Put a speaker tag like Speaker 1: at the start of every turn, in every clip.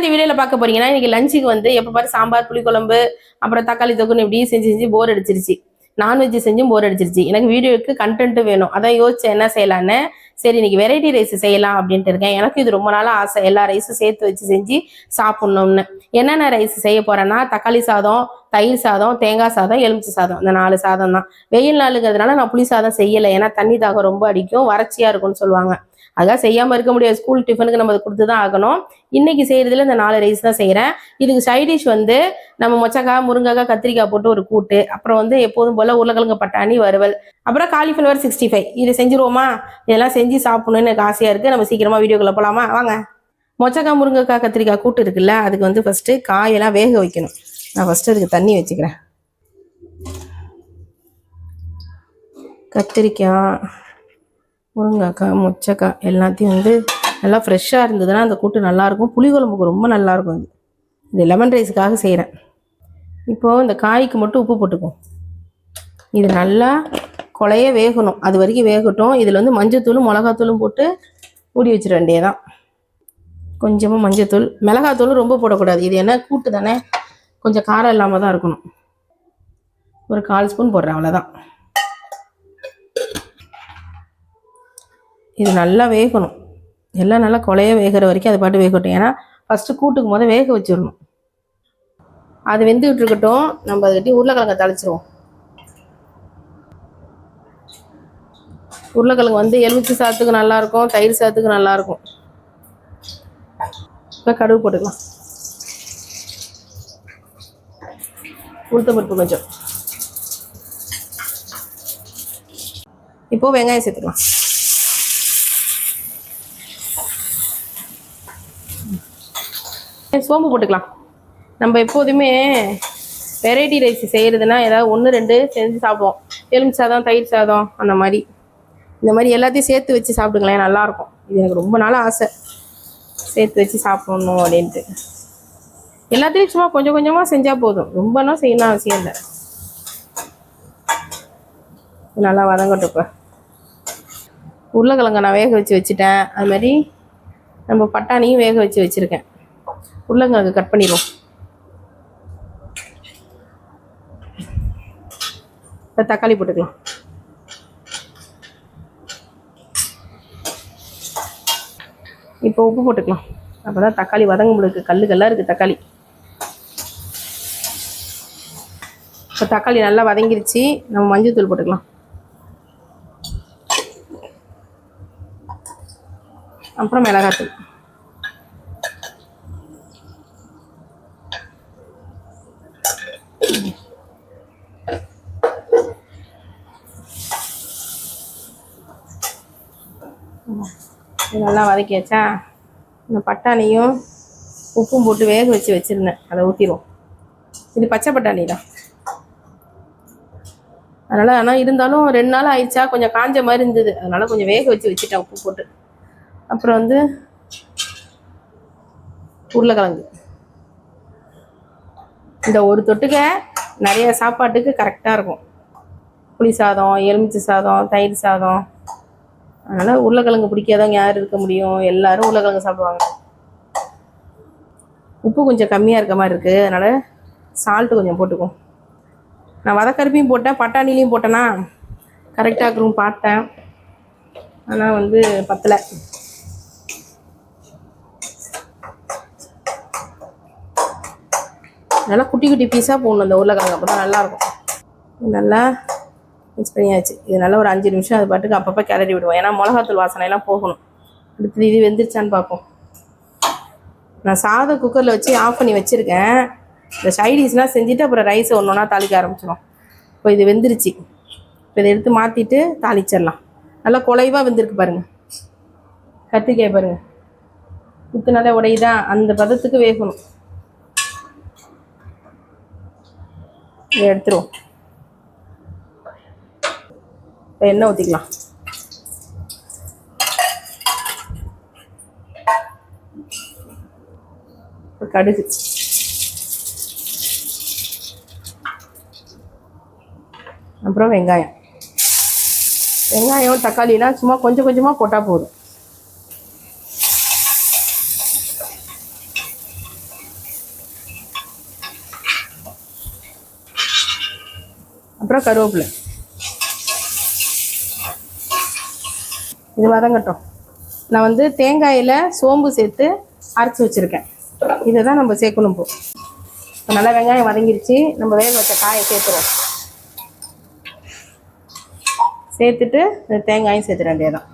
Speaker 1: இந்த வீடியோல பார்க்க போறீங்கன்னா இன்னைக்கு லஞ்சுக்கு வந்து எப்ப பாரு சாம்பார் புளிக்குழம்பு அப்புறம் தக்காளி தொக்குன்னு இப்படி செஞ்சு செஞ்சு போர் அடிச்சிருச்சு. நான்வெஜ் செஞ்சும் போர் அடிச்சிருச்சு. எனக்கு வீடியோக்கு கண்டென்ட் வேணும். அதான் யோசிச்சேன் என்ன செய்யலான்னு. சரி இன்னைக்கு வெரைட்டி ரைஸ் செய்யலாம் அப்படின்ட்டு இருக்கேன். எனக்கு இது ரொம்ப நாளாக ஆசை. எல்லா ரைஸும் சேர்த்து வச்சு செஞ்சு சாப்பிட்ணும்னு. என்னென்ன ரைஸ் செய்ய போறேன்னா தக்காளி சாதம் தயிர் சாதம் தேங்காய் சாதம் எலுமிச்சை சாதம். இந்த நாலு சாதம் தான். வெயில் நாளுங்கிறதுனால நான் புளி சாதம் செய்யலை. ஏன்னா தண்ணி தாகம் ரொம்ப அடிக்கும். வறட்சியாக இருக்கும்னு சொல்லுவாங்க. அதுக்காக செய்யாமல் இருக்க முடியாது. ஸ்கூல் டிஃபனுக்கு நம்ம அதை கொடுத்து தான் ஆகணும். இன்னைக்கு செய்கிறதுல இந்த நாலு ரைஸ் தான் செய்கிறேன் இதுக்கு சைடிஷ் வந்து நம்ம மொச்சக்காய் முருங்கைக்காய் கத்திரிக்காய் போட்டு ஒரு கூட்டு. அப்புறம் வந்து எப்போதும் போல் உருளைக்கிழங்கு பட்டாணி வறுவல். அப்புறம் காலிஃப்ளவர் சிக்ஸ்டி ஃபைவ் இது செஞ்சுருவோமா? இதெல்லாம் செஞ்சு சாப்பிடணும்னு எனக்கு ஆசையாக இருக்குது நம்ம சீக்கிரமாக வீடியோக்குள்ளே போலாமா? வாங்க. மொச்சக்காய் முருங்கைக்காய் கத்திரிக்காய் கூட்டு இருக்குல்ல அதுக்கு வந்து ஃபஸ்ட்டு காயெல்லாம் வேக வைக்கணும். நான் ஃபஸ்ட்டு அதுக்கு தண்ணி வச்சுக்கிறேன். கத்திரிக்காய் முருங்கைக்காய் முச்சக்காய் எல்லாத்தையும் வந்து நல்லா ஃப்ரெஷ்ஷாக இருந்ததுன்னா அந்த கூட்டு நல்லாயிருக்கும் புளிக்குழம்புக்கு ரொம்ப நல்லாயிருக்கும் இது இது லெமன் ரைஸுக்காக செய்கிறேன் இப்போது இந்த காய்க்கு மட்டும் உப்பு போட்டுக்குவோம். இது நல்லா கொலைய வேகணும். அது வரைக்கும் வேகட்டும். இதில் வந்து மஞ்சத்தூளும் மிளகாத்தூளும் போட்டு மூடி வச்சிட வேண்டியதான் கொஞ்சமாக மஞ்சத்தூள் மிளகாத்தூளும் ரொம்ப போடக்கூடாது. இது என்ன கூட்டு தானே? கொஞ்சம் காரம் இல்லாமல் தான் இருக்கணும். ஒரு கால் ஸ்பூன் போடுறேன் அவ்வளோதான் இது நல்லா வேகணும். எல்லாம் நல்லா கொலைய வேகிற வரைக்கும் அது பாட்டு வேகட்டும். ஏன்னா ஃபஸ்ட்டு கூட்டுக்கும் போது வேக வச்சிடணும். அது வெந்துக்கிட்டு இருக்கட்டும். நம்ம அதுக்கிட்ட உருளைக்கிழங்க தழைச்சிருவோம் உருளைக்கிழங்கு வந்து எலுமிச்சை சாதத்துக்கு நல்லாயிருக்கும் தயிர் சாதத்துக்கு நல்லாயிருக்கும் இப்போ கடுகு போட்டுக்கலாம். உளுத்த பருப்பு கொஞ்சம். இப்போ வெங்காயம் சேர்த்துக்கலாம். சோம்பு போட்டுக்கலாம். நம்ம எப்போதுமே வெரைட்டி ரைஸ் செய்கிறதுனா ஏதாவது ஒன்று ரெண்டு செஞ்சு சாப்பிடுவோம். எலும்பு சாதம் தயிர் சாதம் அந்த மாதிரி. இந்த மாதிரி எல்லாத்தையும் சேர்த்து வச்சு சாப்பிடுங்களேன் நல்லாயிருக்கும் இது எனக்கு ரொம்ப நாள் ஆசை. சேர்த்து வச்சு சாப்பிடணும் அப்படின்ட்டு. எல்லாத்தையும் சும்மா கொஞ்சம் கொஞ்சமாக செஞ்சால் போதும். ரொம்பலாம் செய்யணும் அவசியம் இல்லை. நல்லா வதங்கட்டும் இப்போ. உருளைக்கிழங்க நான் வேக வச்சு வச்சுட்டேன். அது மாதிரி நம்ம பட்டாணியும் வேக வச்சு வச்சுருக்கேன். உருளைக்கிழங்கு கட் பண்ணிடுவோம். தக்காளி போட்டுக்கலாம். இப்போ உப்பு போட்டுக்கலாம். அப்போ தான் தக்காளி வதங்க முடியுது கல்லு கல்லாக இருக்குது தக்காளி. இப்போ தக்காளி நல்லா வதங்கிருச்சு. நம்ம மஞ்சள் தூள் போட்டுக்கலாம். அப்புறம் மிளகாத்தூள். நல்லா வதக்கியாச்சா? இந்த பட்டாணியும் உப்பும் போட்டு வேக வச்சு வச்சுருந்தேன். அதை ஊற்றிடுவோம் இது பச்சை பட்டாணி தான் அதனால் ஆனால் இருந்தாலும் ரெண்டு நாள் ஆயிடுச்சா? கொஞ்சம் காஞ்ச மாதிரி இருந்தது. அதனால் கொஞ்சம் வேக வச்சு வச்சுட்டேன் உப்பு போட்டு. அப்புறம் வந்து உருளைக்கிழங்கு. இந்த ஒரு தொட்டுக்க நிறைய சாப்பாட்டுக்கு கரெக்டாக இருக்கும். புளி சாதம் எலுமிச்சை சாதம் தயிர் சாதம். அதனால் உருளைக்கிழங்கு பிடிக்காதவங்க யார் இருக்க முடியும்? எல்லாரும் உருளைக்கிழங்கு சாப்பிடுவாங்க. உப்பு கொஞ்சம் கம்மியாக இருக்க மாதிரி இருக்குது அதனால் சால்ட்டு கொஞ்சம் போட்டுக்குவோம் நான் வதக்கருப்பையும் போட்டேன் பட்டாணிலையும் போட்டேன்னா கரெக்டாக இருக்கும் பார்த்தேன். ஆனால் வந்து பத்தலை. நல்லா குட்டி குட்டி பீஸாக போடணும் அந்த உருளைக்கிழங்கு அப்போ தான் நல்லாயிருக்கும். நல்லா மிக்ஸ் பண்ணியாச்சு. இது நல்லா ஒரு அஞ்சு நிமிஷம் அது பாட்டுக்கு அப்பப்போ கிளறி விடுவோம். ஏன்னா மிளகாத்தூள் வாசனையெல்லாம் போகணும். அடுத்தது இது வெந்துருச்சான்னு பார்ப்போம். நான் சாதம் குக்கரில் வச்சு ஆஃப் பண்ணி வச்சுருக்கேன். இந்த சைடிஷ்லாம் செஞ்சுட்டு அப்புறம் ரைஸை ஒன்று ஒன்றா தாளிக்க ஆரம்பிச்சிடும் இப்போ இது வெந்துருச்சு. இப்போ இதை எடுத்து மாற்றிட்டு தாளிச்சிடலாம். நல்லா குலைவாக வெந்திருக்கு பாருங்கள் கத்திரிக்காய் பாருங்கள் குத்துனாலே உடையுதா? அந்த பதத்துக்கு வேகணும். இதை எடுத்துருவோம். இப்போ எண்ணெய் ஊற்றிக்கலாம் கடுகு. அப்புறம் வெங்காயம். வெங்காயம் தக்காளிலாம் சும்மா கொஞ்சம் கொஞ்சமாக போட்டால் போதும். அப்புறம் கருவேப்பிலை. இது வதங்கட்டும். நான் வந்து தேங்காயில் சோம்பு சேர்த்து அரைச்சி வச்சுருக்கேன். இதை தான் நம்ம சேர்க்கணும் இப்போ நல்லா வெங்காயம் வதங்கிருச்சு. நம்ம வேக வச்ச காயை சேர்த்துருவோம். சேர்த்துட்டு இந்த தேங்காயும் சேர்த்துட வேண்டியதான்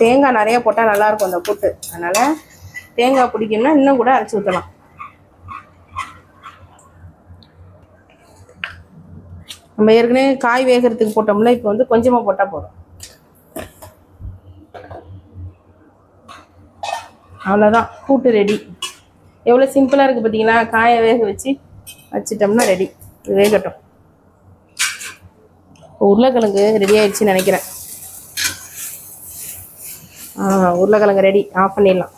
Speaker 1: தேங்காய் நிறைய போட்டால் நல்லாயிருக்கும் அந்த கூட்டு. அதனால் தேங்காய் பிடிக்கும்னா இன்னும் கூட அரைச்சி ஊற்றலாம் நம்ம ஏற்கனவே காய் வேகிறதுக்கு போட்டோம்ல இப்போ வந்து கொஞ்சமாக போட்டால் போதும். அவ்வளோதான் கூட்டு ரெடி எவ்வளோ சிம்பிளாக இருக்குது பார்த்தீங்களா காயை வேக வச்சு வச்சிட்டோம்னா ரெடி இது வேகட்டும் உருளைக்கிழங்கு ரெடி ஆயிடுச்சுன்னு நினைக்கிறேன். ஆ உருளைக்கிழங்கு ரெடி ஆஃப் பண்ணிடலாம்.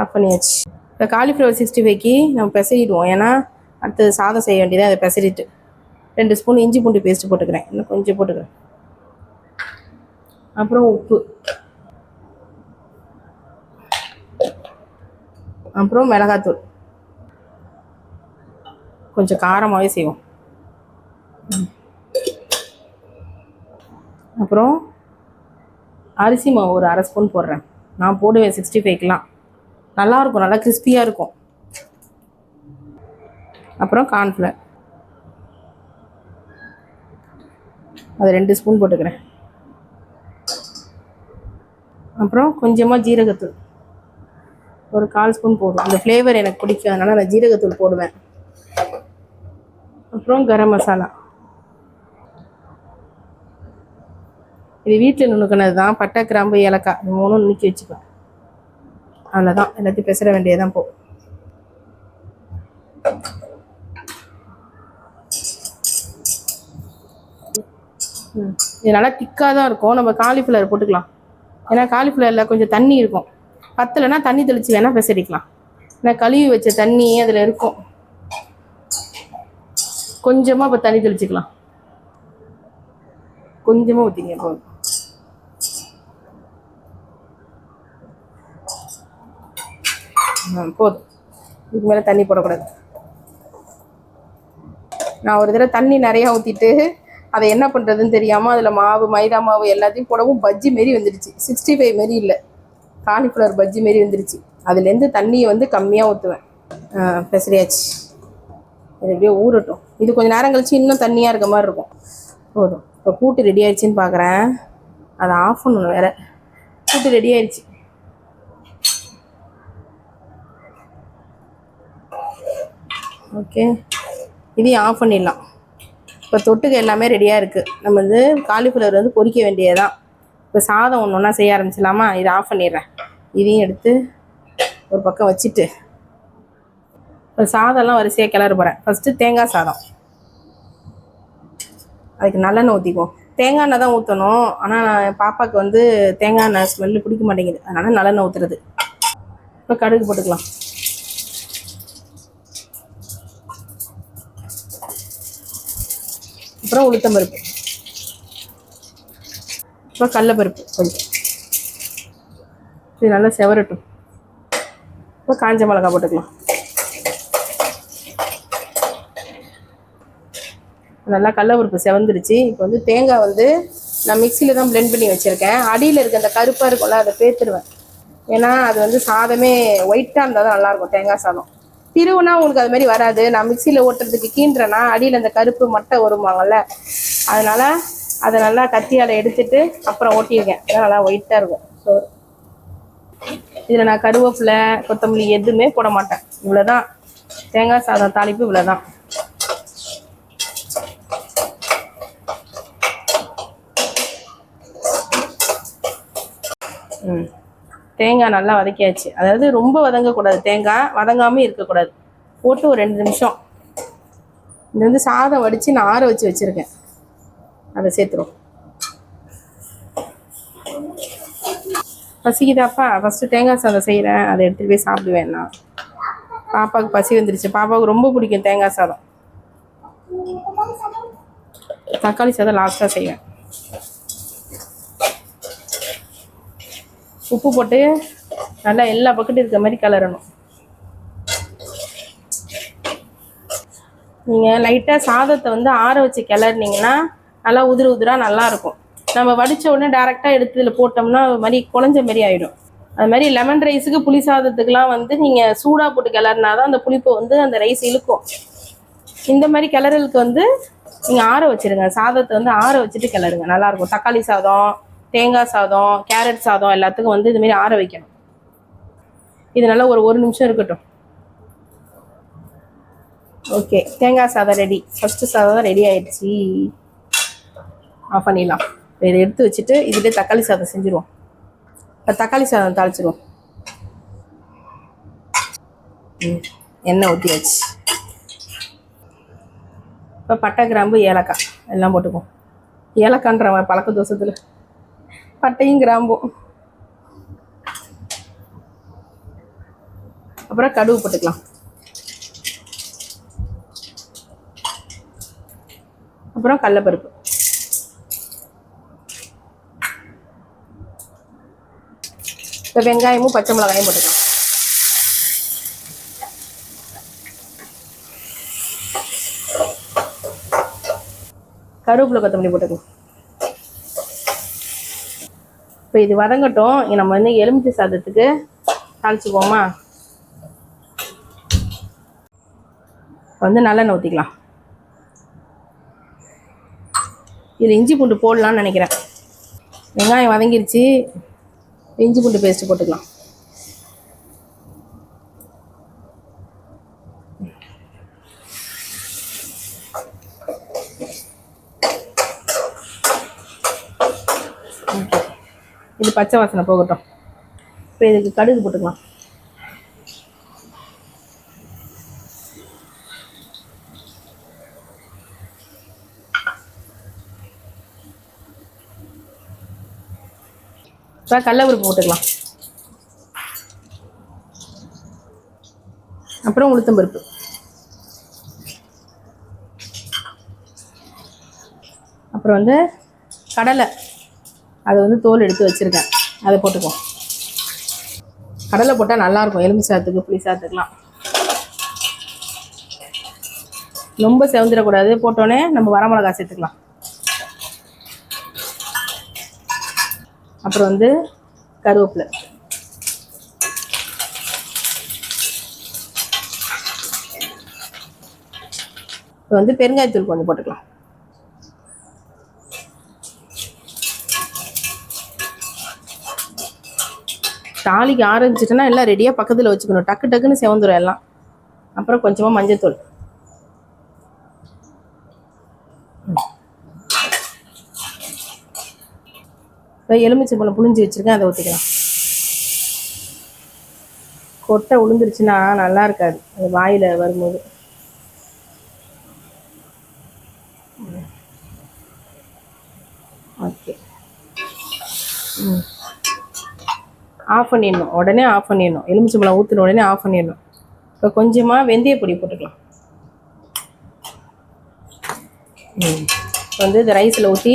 Speaker 1: ஆஃப் பண்ணியாச்சு. இப்போ காலிஃப்ளவர் சிக்ஸ்டி ஃபைவ்க்கு நம்ம பெசரிடுவோம். ஏன்னா அடுத்து சாதம் செய்ய வேண்டியது அதை பெசரிட்டு. ரெண்டு ஸ்பூன் இஞ்சி பூண்டு பேஸ்ட் போட்டுக்கிறேன். இன்னும் கொஞ்சம் போட்டுக்கிறேன். அப்புறம் உப்பு. அப்புறம் மிளகாத்தூள். கொஞ்சம் காரமாகவே செய்வோம். அப்புறம் அரிசி மாவு ஒரு அரை ஸ்பூன் போடுறேன். நான் போடுவேன் சிக்ஸ்டி ஃபைவ்க்கெலாம் நல்லாயிருக்கும் நல்லா கிறிஸ்பியாக இருக்கும். அப்புறம் கார்ன்ஃப்ளவர் அது ரெண்டு ஸ்பூன் போட்டுக்கிறேன். அப்புறம் கொஞ்சமாக ஜீரகத்தூள். ஒரு கால் ஸ்பூன் போடுவேன் அந்த ஃப்ளேவர் எனக்கு பிடிக்கும். அதனால் நான் ஜீரகத்தூள் போடுவேன். அப்புறம் கரம் மசாலா. இது வீட்டில் நுணுக்கினது தான் பட்டை கிராம்பு ஏலக்காய். இது மூணும் நுணுக்கி வச்சுக்குவேன். அவ்வளோதான் எல்லாத்தையும் பேசுகிற வேண்டியதான் போ. இது நல்லா திக்காக தான் இருக்கும். நம்ம காலிஃப்ளவர் போட்டுக்கலாம். ஏன்னா காலிஃப்ளவரில் கொஞ்சம் தண்ணி இருக்கும். பத்தலைன்னா தண்ணி தெளித்து வேணால் பெசரிக்கலாம். ஏன்னா கழுவி வச்ச தண்ணி அதில் இருக்கும். கொஞ்சமாக இப்போ தண்ணி தெளிச்சுக்கலாம். கொஞ்சமாக ஊற்றிங்க போதும். போதும். இதுக்கு மேலே தண்ணி போடக்கூடாது. நான் ஒரு தடவை தண்ணி நிறையா ஊற்றிட்டு அதை என்ன பண்ணுறதுன்னு தெரியாமல் அதில் மாவு மைதா மாவு எல்லாத்தையும் போடவும் பஜ்ஜி மாரி வந்துடுச்சு. சிக்ஸ்டி ஃபைவ் மாரி இல்லை. காலிஃப்ளவர் பஜ்ஜி மாரி வந்துருச்சு. அதுலேருந்து தண்ணியை வந்து கம்மியாக ஊற்றுவேன் பெசரியாச்சு. இது அப்படியே ஊறட்டும். இது கொஞ்சம் நேரம் கழிச்சு இன்னும் தண்ணியாக இருக்க மாதிரி இருக்கும். போதும். இப்போ கூட்டு ரெடி ஆயிடுச்சின்னு பார்க்குறேன் அதை ஆஃப் பண்ணணும் வேற. கூட்டு ரெடி ஆயிடுச்சு. ஓகே இதையும் ஆஃப் பண்ணிடலாம். இப்போ தொட்டுக்க எல்லாமே ரெடியாக இருக்குது நம்ம வந்து காலிஃப்ளவர் வந்து பொறிக்க வேண்டியதுதான். இப்போ சாதம் ஒன்று ஒன்றா செய்ய ஆரம்பிச்சிடலாமா? இதை ஆஃப் பண்ணிடுறேன். இதையும் எடுத்து ஒரு பக்கம் வச்சுட்டு இப்போ சாதம்லாம் வரிசையாக கிளறு போகிறேன் ஃபஸ்ட்டு தேங்காய் சாதம். அதுக்கு நல்லெண்ணெய் ஊற்றிக்குவோம் தேங்காய் எண்ணெய் தான் ஊற்றணும் ஆனால் என் பாப்பாவுக்கு வந்து தேங்காய் எண்ணெய் ஸ்மெல்லு பிடிக்க மாட்டேங்குது. அதனால் நல்லெண்ணெய் ஊற்றுறது இப்போ கடுகு போட்டுக்கலாம். அப்புறம் உளுத்தம்பருப்பு. அப்புறம் கடலப்பருப்பு கொஞ்சம் இது நல்லா செவரட்டும். இப்போ காஞ்ச மிளகா போட்டுக்கலாம். நல்லா கடலப்பருப்பு செவந்துருச்சு. இப்போ வந்து தேங்காய் வந்து நான் மிக்சியில் தான் பிளெண்ட் பண்ணி வச்சுருக்கேன். அடியில் இருக்க அந்த கருப்பாக இருக்கும்ல அதை பேத்துருவேன் ஏன்னா அது வந்து சாதமே ஒயிட்டாக இருந்தால் தான் நல்லாயிருக்கும் தேங்காய் சாதம். திருவுனா உங்களுக்கு அது மாதிரி வராது. நான் மிக்சியில் ஓட்டுறதுக்கு கீன்றேன்னா அடியில் அந்த கருப்பு மட்டை வருவாங்கல்ல அதனால் அதை நல்லா கத்தியால் எடுத்துட்டு அப்புறம் ஓட்டியிருக்கேன். அதான் நல்லா ஒயிட்டாக இருக்கும். ஸோ இதில் நான் கருவேப்பிலை கொத்தமல்லி எதுவுமே போட மாட்டேன். இவ்வளோதான் தேங்காய் சாதம் தாளிப்பு இவ்வளோதான் ம். தேங்காய் நல்லா வதக்கியாச்சு. அதாவது ரொம்ப வதங்கக்கூடாது. தேங்காய் வதங்காமல் இருக்கக்கூடாது. போட்டு ஒரு ரெண்டு நிமிஷம். இது வந்து சாதம் வடித்து நான் ஆற வச்சு வச்சுருக்கேன். அதை சேர்த்துருவோம் பசிக்குதாப்பா? ஃபஸ்ட்டு தேங்காய் சாதம் செய்கிறேன் அதை எடுத்துகிட்டு போய் சாப்பிடுவேன் நான். பாப்பாவுக்கு பசி வந்துருச்சு. பாப்பாவுக்கு ரொம்ப பிடிக்கும் தேங்காய் சாதம். தக்காளி சாதம் லாஸ்ட்டாக செய்வேன். உப்பு போட்டு நல்லா எல்லா பக்கெட்டும் இருக்க மாதிரி கிளறணும் நீங்கள் லைட்டாக சாதத்தை வந்து ஆற வச்சு கிளறினீங்கன்னா நல்லா உதிர உதிரா நல்லா இருக்கும். நம்ம வடிச்ச உடனே டேரெக்டாக எடுத்து இதில் போட்டோம்னா அது மாதிரி குழஞ்ச மாதிரி ஆயிடும். அது மாதிரி லெமன் ரைஸுக்கு புளி சாதத்துக்குலாம் வந்து நீங்கள் சூடாக போட்டு கிளறினா தான் அந்த புளிப்பை வந்து அந்த ரைஸ் இழுக்கும். இந்த மாதிரி கிளறலுக்கு வந்து நீங்கள் ஆற வச்சிருங்க. சாதத்தை வந்து ஆற வச்சுட்டு கிளறுங்க. நல்லாயிருக்கும் தக்காளி சாதம் தேங்காய் சாதம் கேரட் சாதம் எல்லாத்துக்கும் வந்து இதுமாரி ஆற வைக்கணும். இது நல்லா ஒரு ஒரு நிமிஷம் இருக்கட்டும். ஓகே தேங்காய் சாதம் ரெடி ஃபஸ்ட்டு சாதம் ரெடி ஆயிடுச்சு. ஆஃப் பண்ணிடலாம் இதை எடுத்து வச்சுட்டு இதுலேயே தக்காளி சாதம் செஞ்சுருவோம். இப்போ தக்காளி சாதம் தாளிச்சிருவோம். ம், எண்ணெய் ஊற்றியாச்சு இப்போ பட்டை கிராம்பு ஏலக்காய் எல்லாம் போட்டுக்குவோம். ஏலக்கான்ற பழக்க தோசத்தில் பட்டையும் கிராம்பும். அப்புறம் கடுகு போட்டுக்கலாம். அப்புறம் கடலப்பருப்பு. இப்போ வெங்காயமும் பச்சை மிளகாயும் போட்டுக்கலாம். கருவேப்பிலை கொத்தமல்லி போட்டுக்கலாம். இப்போ இது வதங்கட்டும். நம்ம வந்து எலுமிச்சை சாதத்துக்கு தாளிச்சுக்குவோமா? வந்து நல்லெண்ணெய் ஊற்றிக்கலாம் இதில் இஞ்சி பூண்டு போடலான்னு நினைக்கிறேன். வெங்காயம் வதங்கிருச்சு. இஞ்சி பூண்டு பேஸ்ட் போட்டுக்கலாம். இது பச்சை வாசனை போகட்டும். இப்போ இதுக்கு கடுகு போட்டுக்கலாம். இப்போ கடல உருப்பு போட்டுக்கலாம். அப்புறம் உளுத்தம் பருப்பு. அப்புறம் வந்து கடலை. அதை வந்து தோல் எடுத்து வச்சுருக்கேன். அதை போட்டுக்குவோம். கடலை போட்டால் நல்லாயிருக்கும் எலும்பு சாத்துக்கு புளி சாத்துக்கலாம் ரொம்ப செவந்துடக்கூடாது. போட்டோன்னே நம்ம வரமிளகா சேர்த்துக்கலாம். அப்புறம் வந்து கருவேப்பிலை. இப்போ வந்து பெருங்காயத்தூள் கொஞ்சம் போட்டுக்கலாம். தாலிக்கு ஆரம்பிச்சிட்டுனா எல்லாம் ரெடியாக பக்கத்தில் வச்சுக்கணும். டக்கு டக்குன்னு செவந்துடும் எல்லாம். அப்புறம் கொஞ்சமாக மஞ்சத்தூள். இப்போ எலுமிச்சை பழம் புளிஞ்சு வச்சுருக்கேன் அதை ஊற்றிக்கலாம் கொட்டை உளுந்துருச்சுன்னா நல்லா இருக்காது. அது வாயில் வரும்போது. ஓகே. ம். ஆஃப் பண்ணிடணும். உடனே ஆஃப் பண்ணிடணும். எலுமிச்சம்பழம் ஊற்றின உடனே ஆஃப் பண்ணிடணும். இப்போ கொஞ்சமாக வெந்தய பொடி போட்டுக்கலாம். ம். இப்போ வந்து இந்த ரைஸில் ஊற்றி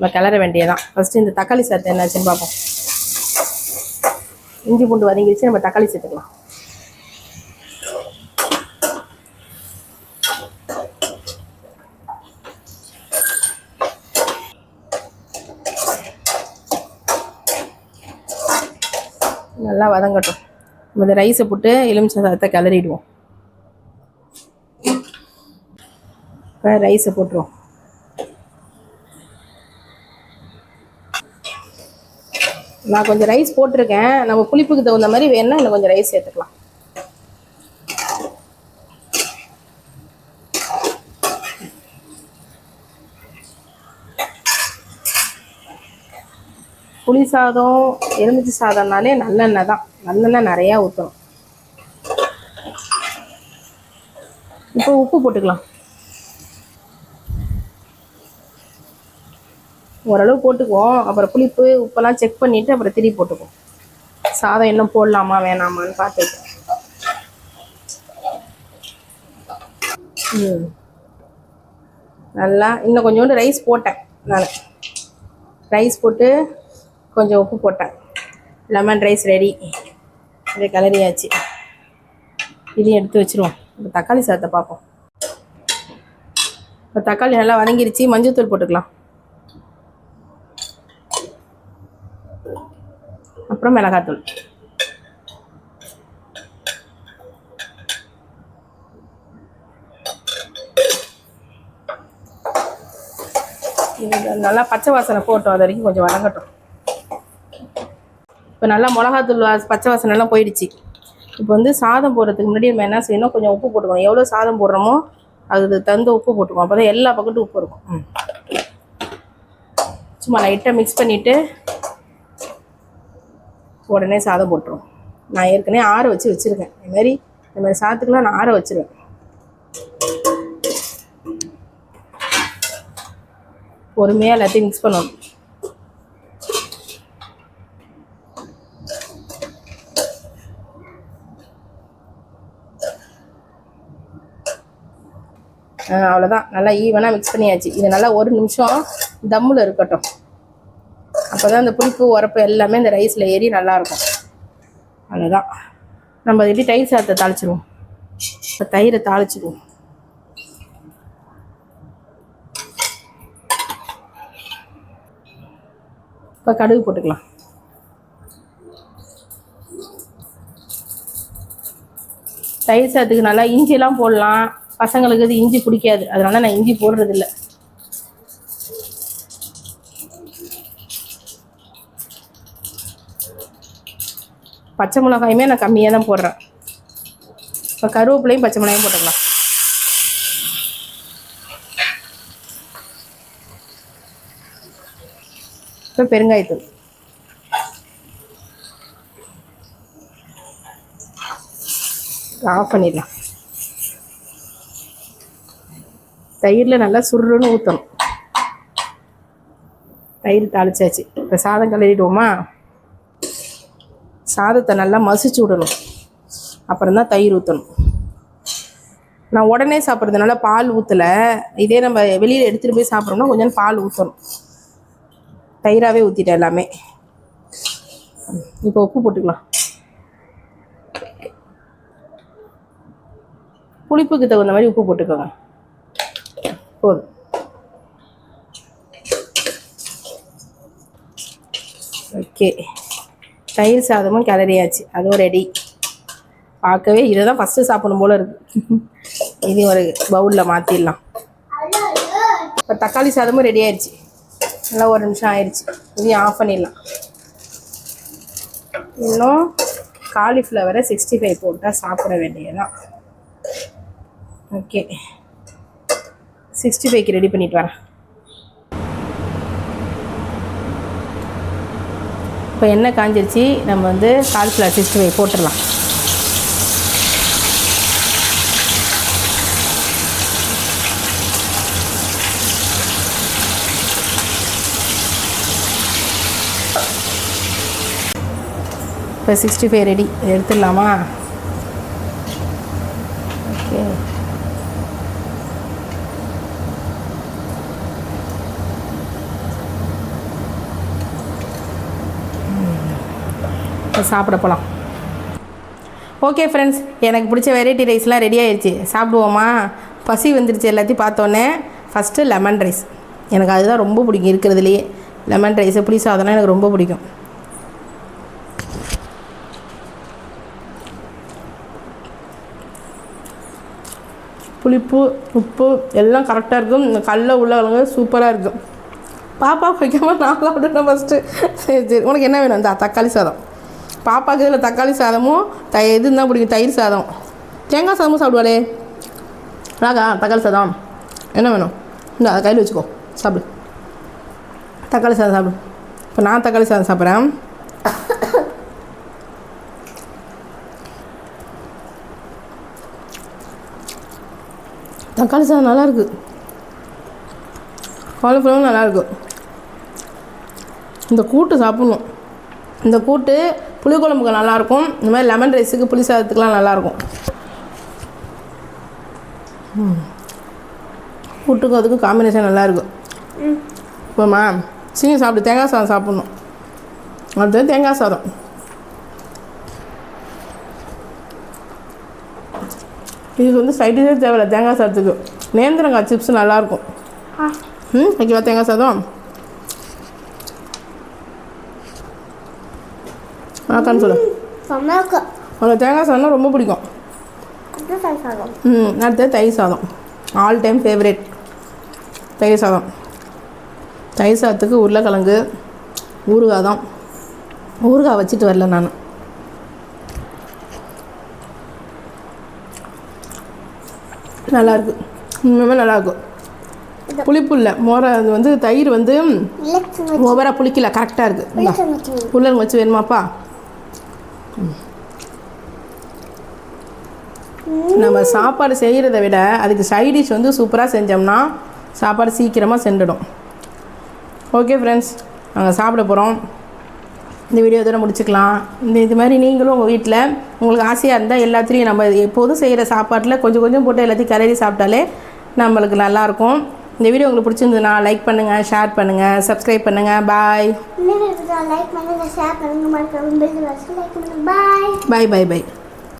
Speaker 1: நம்ம கிளற வேண்டியதான் ஃபஸ்ட்டு இந்த தக்காளி சேர்த்து என்னாச்சுன்னு பார்ப்போம். இஞ்சி பூண்டு வதங்கிடுச்சு நம்ம தக்காளி சேர்த்துக்கலாம். நல்லா வதங்கட்டும். நம்ம இந்த ரைஸை போட்டு எலுமிச்சை சாதத்தை கிளறிடுவோம். இப்போ ரைஸை போட்டுருவோம். நான் கொஞ்சம் ரைஸ் போட்டிருக்கேன். நம்ம புளிப்புக்கு தகுந்த மாதிரி வேணும்னா இன்னும் கொஞ்சம் ரைஸ் சேர்த்துக்கலாம். புளி சாதம் எலுமிச்சை சாதம்னாலே நல்லெண்ணெய் தான். நல்லெண்ணெய் நிறையா ஊற்றணும். இப்போ உப்பு போட்டுக்கலாம். ஓரளவு போட்டுக்குவோம். அப்புறம் புளிப்பு உப்பெல்லாம் செக் பண்ணிவிட்டு அப்புறம் திரி போட்டுக்குவோம். சாதம் இன்னும் போடலாமா வேணாமான்னு பார்த்துட்டு. ம். நல்லா இன்னும் கொஞ்சோண்டு ரைஸ் போட்டேன் நான். ரைஸ் போட்டு கொஞ்சம் உப்பு போட்டேன். லெமன் ரைஸ் ரெடி இதை கலரியாச்சு இதையும் எடுத்து வச்சிருவோம். இப்போ தக்காளி சாதத்தை பார்ப்போம். இப்போ தக்காளி நல்லா வதங்கிருச்சு. மஞ்சள்தூள் போட்டுக்கலாம். அப்புறம் மிளகாத்தூள். இது நல்லா பச்சை வாசனை போட்டோம் அது வரைக்கும் கொஞ்சம் வதங்கட்டும். இப்போ நல்லா மிளகாத்தூள் பச்சை வாசனை எல்லாம் போயிடுச்சு. இப்போ வந்து சாதம் போடுறதுக்கு முன்னாடி நம்ம என்ன செய்யணும் கொஞ்சம் உப்பு போட்டுக்கணும். எவ்வளோ சாதம் போடுறோமோ அதுக்கு தகுந்த உப்பு போட்டுக்கணும் அப்போ தான் எல்லா பக்கத்தும் உப்பு இருக்கும். சும்மா லைட்டாக மிக்ஸ் பண்ணிவிட்டு உடனே சாதம் போட்டுரும். நான் ஏற்கனவே ஆற வச்சு வச்சுருக்கேன். இந்த மாதிரி இந்த மாதிரி சாதத்துக்குலாம் நான் ஆற வச்சிருவேன். பொறுமையாக எல்லாத்தையும் மிக்ஸ் பண்ணணும். அவ்வளோதான் நல்லா ஈவனாக மிக்ஸ் பண்ணியாச்சு. இது நல்லா ஒரு நிமிஷம் தம்மில் இருக்கட்டும். அப்போ தான் அந்த புளிப்பு உரப்பு எல்லாமே இந்த ரைஸில் ஏறி நல்லாயிருக்கும். அவ்வளோதான் நம்ம எப்படி தயிர் சாதத்தை தாளிச்சிருவோம்? இப்போ தயிரை தாளிச்சிடுவோம் இப்போ கடுகு போட்டுக்கலாம். தயிர் சாதத்துக்கு நல்லா இஞ்சிலாம் போடலாம். பசங்களுக்கு இது இஞ்சி பிடிக்காது. அதனால நான் இஞ்சி போடுறதில்லை. பச்சை மிளகாயுமே நான் கம்மியாக தான் போடுறேன். இப்போ கருவேப்பிலையும் பச்சை மிளகாயும் போட்டுக்கலாம். இப்போ பெருங்காயத்தூள். ஆஃப் பண்ணிடலாம். தயிரில் நல்லா சுருன்னு ஊற்றணும் தயிர் தாளிச்சாச்சு. இப்போ சாதம் கழுவிடுவோமா சாதத்தை நல்லா மசிச்சு விடணும். அப்புறம் தான் தயிர் ஊற்றணும் நான் உடனே சாப்பிட்றதுனால பால் ஊற்றலை இதே நம்ம வெளியில் எடுத்துகிட்டு போய் சாப்பிட்றோம்னா கொஞ்சம் பால் ஊற்றணும் தயிராகவே ஊற்றிட்டேன் எல்லாமே. இப்போ உப்பு போட்டுக்கலாம். புளிப்புக்கு தகுந்த மாதிரி உப்பு போட்டுக்கோங்க. போதும். ஓகே. தயிர் சாதமும் கிளறியாச்சு. அதுவும் ரெடி பார்க்கவே இதை தான் ஃபஸ்ட்டு சாப்பிடும் போல் இருக்கு. இது ஒரு பவுலில் மாற்றிடலாம் இப்போ தக்காளி சாதமும் ரெடி ஆயிடுச்சு. நல்லா ஒரு நிமிஷம் ஆயிடுச்சு. இதையும் ஆஃப் பண்ணிடலாம். இன்னும் காலிஃப்ளவரை சிக்ஸ்டி ஃபைவ் போட்டால் சாப்பிட வேண்டியதுதான். ஓகே சிக்ஸ்டி ஃபைவ்க்கு ரெடி பண்ணிட்டு வரேன். இப்போ எண்ணெய் காஞ்சிருச்சு நம்ம வந்து காலிஃப்ளவர் சிக்ஸ்டி ஃபைவ் போட்டுடலாம். இப்போ சிக்ஸ்டி ஃபைவ் ரெடி எடுத்துடலாமா? ஓகே சாப்பிட போகலாம் ஓகே ஃப்ரெண்ட்ஸ் எனக்கு பிடிச்ச வெரைட்டி ரைஸ்லாம் ரெடி ஆயிடுச்சு சாப்பிடுவோமா? பசி வந்துருச்சு எல்லாத்தையும் பார்த்தோன்னே ஃபஸ்ட்டு லெமன் ரைஸ் எனக்கு அதுதான் ரொம்ப பிடிக்கும் இருக்கிறதுலையே. லெமன் ரைஸு புளி சாதம்லாம் எனக்கு ரொம்ப பிடிக்கும். புளிப்பு உப்பு எல்லாம் கரெக்டாக இருக்கும். இந்த கல்ல உள்ளவங்க சூப்பராக இருக்கும். பாப்பா வைக்காமல் நான் சாப்பிட்டேன் ஃபஸ்ட்டு சரி சரி. உனக்கு என்ன வேணும்? இந்த தக்காளி சாதம். பாப்பாவுக்கு இதில் தக்காளி சாதமும் த இது இருந்தால் பிடிக்கும் தயிர் சாதம். தேங்காய் சாதமும் சாப்பிடுவாளே. ராகா தக்காளி சாதம். என்ன வேணும்? இந்த அதை கையில் வச்சுக்கோ. சாப்பிடு. தக்காளி சாதம் சாப்பிடு. இப்போ நான் தக்காளி சாதம் சாப்பிட்றேன். தக்காளி சாதம் நல்லாயிருக்கு காலிஃப்ளவரும் நல்லாயிருக்கு இந்த கூட்டு சாப்பிட்ணும். இந்த கூட்டு புளிக்குழம்புக்கு நல்லாயிருக்கும். இந்த மாதிரி லெமன் ரைஸுக்கு புளி சாதத்துக்குலாம் நல்லாயிருக்கும். புட்டுக்கும் அதுக்கும் காம்பினேஷன் நல்லாயிருக்கும் போமா சீக்கிரம் சாப்பிட்டு தேங்காய் சாதம் சாப்பிட்ணும். அடுத்தது தேங்காய் சாதம். இதுக்கு வந்து சைடிஷே தேவையில்ல தேங்காய் சாதத்துக்கு. நேந்திரங்காய் சிப்ஸ் நல்லாயிருக்கும். ம் ஓகேவா தேங்காய் சாதம்? வணக்கம்னு சொல்லு. உனக்கு தேங்காய் சாதம்னா ரொம்ப பிடிக்கும். ம் அடுத்தது தயிர் சாதம். ஆல் டைம் ஃபேவரேட் தயிர் சாதம். தயிர் சாதத்துக்கு உருளைக்கிழங்கு ஊறுகாய் தான். ஊறுகாய் வச்சுட்டு வரல நான். நல்லாயிருக்கு உண்மையுமே நல்லாயிருக்கும் புளிப்பு இல்லை. மோர அது வந்து தயிர் வந்து ஓவராக புளிக்கல. கரெக்டாக இருக்குது உருளைங்க வச்சு வேணுமாப்பா? நம்ம சாப்பாடு செய்கிறத விட அதுக்கு சைட் டிஷ் வந்து சூப்பராக செஞ்சோம்னா சாப்பாடு சீக்கிரமாக சென்றுடும். ஓகே ஃப்ரெண்ட்ஸ் நாங்கள் சாப்பிட போகிறோம் இந்த வீடியோ இதோட முடிச்சுக்கலாம். இந்த இது மாதிரி நீங்களும் உங்கள் வீட்டில் உங்களுக்கு ஆசையாக இருந்தால் எல்லாத்துலேயும் நம்ம எப்போதும் செய்கிற சாப்பாட்டில் கொஞ்சம் கொஞ்சம் போட்டு எல்லாத்தையும் கரடி சாப்பிட்டாலே நம்மளுக்கு நல்லாயிருக்கும் இந்த வீடியோ உங்களுக்கு பிடிச்சிருந்ததுன்னா லைக் பண்ணுங்கள் ஷேர் பண்ணுங்கள் சப்ஸ்கிரைப் பண்ணுங்கள் பாய்
Speaker 2: லைக் பண்ணுங்க ஷேர் பண்ணுங்க. மறக்காம பெல் பட்டன் லைக் பண்ணுங்க. பாய்
Speaker 1: பாய் பாய் பாய்